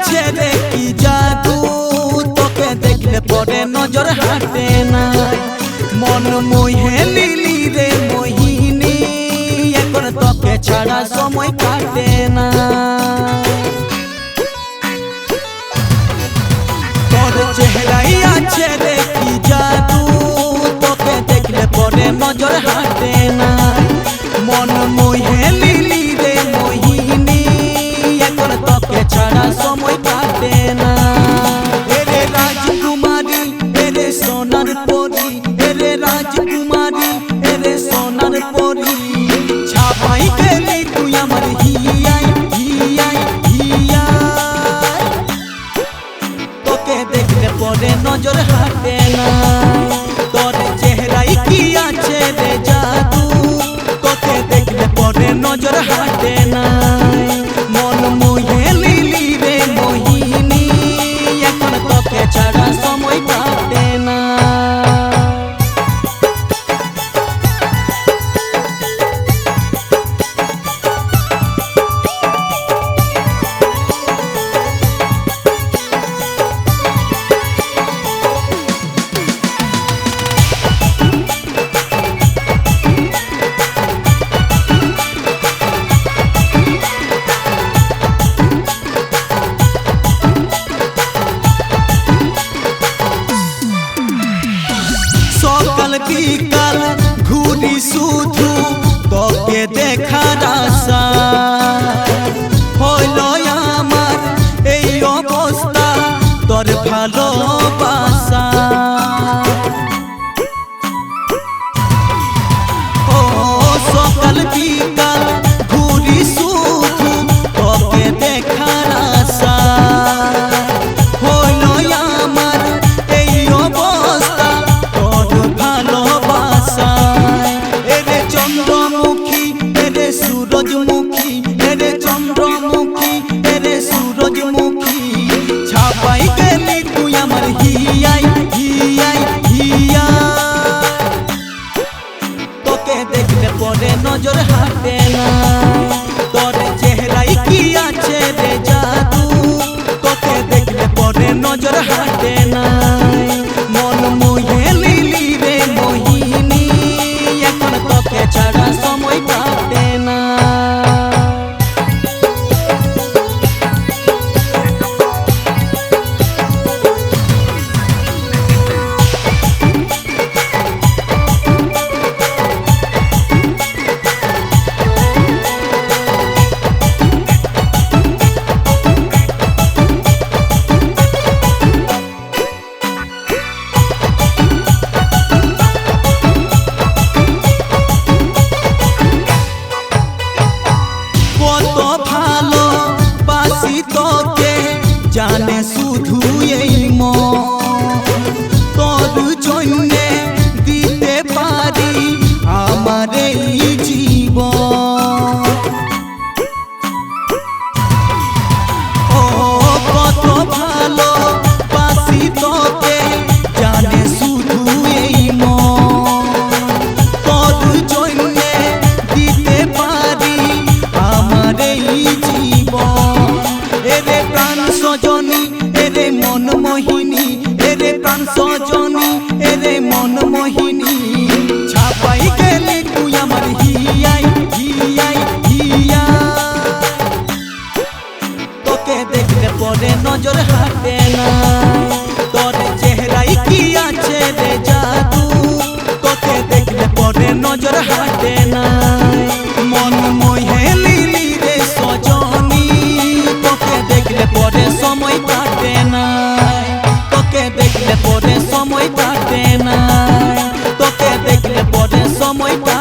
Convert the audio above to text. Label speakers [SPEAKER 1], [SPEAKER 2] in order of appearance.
[SPEAKER 1] আছে রে কি জাদু? তোকে দেখলে পরে নজর হাঁটে না। মন মোহে লিলি রে মোহিনী, এখন তোকে ছাড়া সময় কাটে না। তোর চেহারাই আছে রে কি জাদু? তোকে দেখলে পরে নজর হাঁটে i gotta hide. রাতি কাল ঘুরি শুধু তোকে দেখার আশা। চন্দ্রমুখী এরে সূরজমুখী এরে চন্দ্রমুখী এরে সূরজমুখী। ছাপাই গেলি তুই আমার হিয়া so muerta.